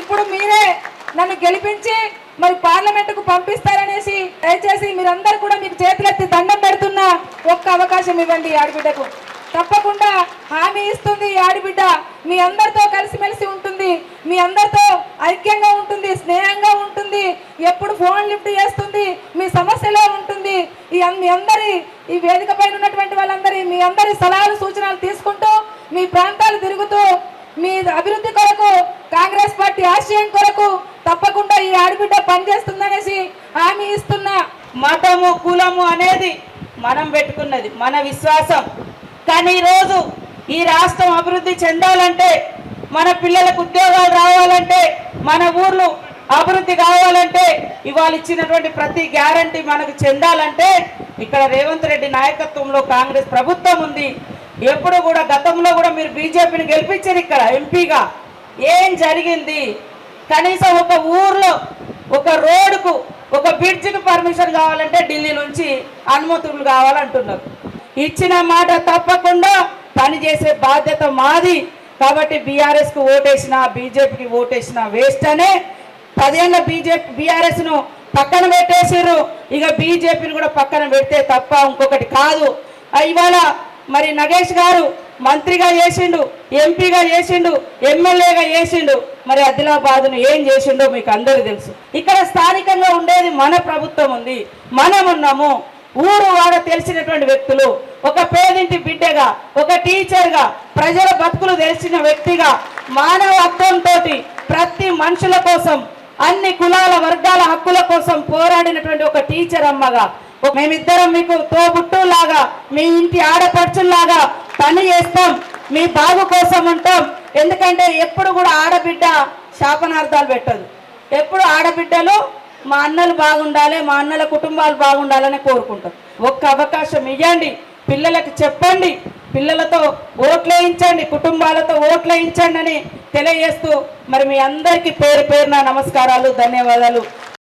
ఇప్పుడు మీరే నన్ను గెలిపించి మరి పార్లమెంటుకు పంపిస్తారనేసి దయచేసి మీరందరూ కూడా మీకు చేతులెత్తి దండం పెడుతున్న ఒక్క అవకాశం ఇవ్వండి ఆడబిడ్డకు. తప్పకుండా హామీ ఇస్తుంది ఈ ఆడబిడ్డ. మీ అందరితో కలిసిమెలిసి ఉంటుంది. మీ అందరితో ఐక్యంగా ఉంటుంది స్నేహంగా ఉంటుంది. ఎప్పుడు ఫోన్ లిఫ్ట్ చేస్తుంది మీ సమస్యలో ఉంటుంది. ఈ మీ అందరి ఈ వేదిక పైన ఉన్నటువంటి వాళ్ళందరి మీ అందరి సలహాలు సూచనలు తీసుకుంటూ మీ ప్రాంత తిరుగుతూ మీ అభివృద్ధి కొరకు కాంగ్రెస్ పార్టీ ఆశయం కొరకు తప్పకుండా ఈ ఆడబిడ్డ పనిచేస్తుందనేసి హామీ ఇస్తున్నా మతము కులము అనేది మనం పెట్టుకున్నది మన విశ్వాసం. కానీ ఈరోజు ఈ రాష్ట్రం అభివృద్ధి చెందాలంటే మన పిల్లలకు ఉద్యోగాలు రావాలంటే మన ఊర్లు అభివృద్ధి కావాలంటే ఇవాళ ఇచ్చినటువంటి ప్రతి గ్యారంటీ మనకు చెందాలంటే ఇక్కడ రేవంత్ రెడ్డి నాయకత్వంలో కాంగ్రెస్ ప్రభుత్వం ఉంది. ఎప్పుడు కూడా గతంలో కూడా మీరు బీజేపీని గెలిపించారు ఇక్కడ ఎంపీగా. ఏం జరిగింది? కనీసం ఒక ఊర్లో ఒక రోడ్డుకు ఒక బ్రిడ్జికి పర్మిషన్ కావాలంటే ఢిల్లీ నుంచి అనుమతులు కావాలంటున్నారు. ఇచ్చిన మాట తప్పకుండా పనిచేసే బాధ్యత మాది. కాబట్టి బీఆర్ఎస్కు ఓటేసినా బీజేపీకి ఓటేసిన వేస్ట్ అనే పదేళ్ళ బీజేపీ బీఆర్ఎస్ను పక్కన పెట్టేసారు ఇక బీజేపీని కూడా పక్కన పెడితే తప్ప ఇంకొకటి కాదు. ఇవాళ మరి నగేష్ గారు మంత్రిగా చేసిండు ఎంపీగా చేసిండు ఎమ్మెల్యేగా చేసిండు. మరి ఆదిలాబాద్ను ఏం చేసిండో మీకు అందరూ తెలుసు. ఇక్కడ స్థానికంగా ఉండేది మన ప్రభుత్వం ఉంది. మనం ఉన్నాము. ఊరు వాడ తెలిసినటువంటి వ్యక్తులు ఒక పేదింటి బిడ్డగా ఒక టీచర్గా ప్రజల బతుకులు తెలిసిన వ్యక్తిగా మానవత్వంతో ప్రతి మనుషుల కోసం అన్ని కులాల వర్గాల హక్కుల కోసం పోరాడినటువంటి ఒక టీచర్ అమ్మగా ఒక- మేమిద్దరం మీకు తోబుట్టులాగా మీ ఇంటి ఆడపడుచుల్లాగా పని చేస్తాం. మీ బాబు కోసం ఉంటాం. ఎందుకంటే ఎప్పుడు కూడా ఆడబిడ్డ శాపనార్థాలు పెట్టదు. ఎప్పుడు ఆడబిడ్డలు మా అన్నలు బాగుండాలి మా అన్నల కుటుంబాలు బాగుండాలని కోరుకుంటాం. ఒక్క అవకాశం ఇవ్వండి పిల్లలకు చెప్పండి. పిల్లలతో ఓట్లేయించండి కుటుంబాలతో ఓట్లేయించండి అని తెలియజేస్తూ మరి మీ అందరికీ పేరు పేరున నమస్కారాలు ధన్యవాదాలు.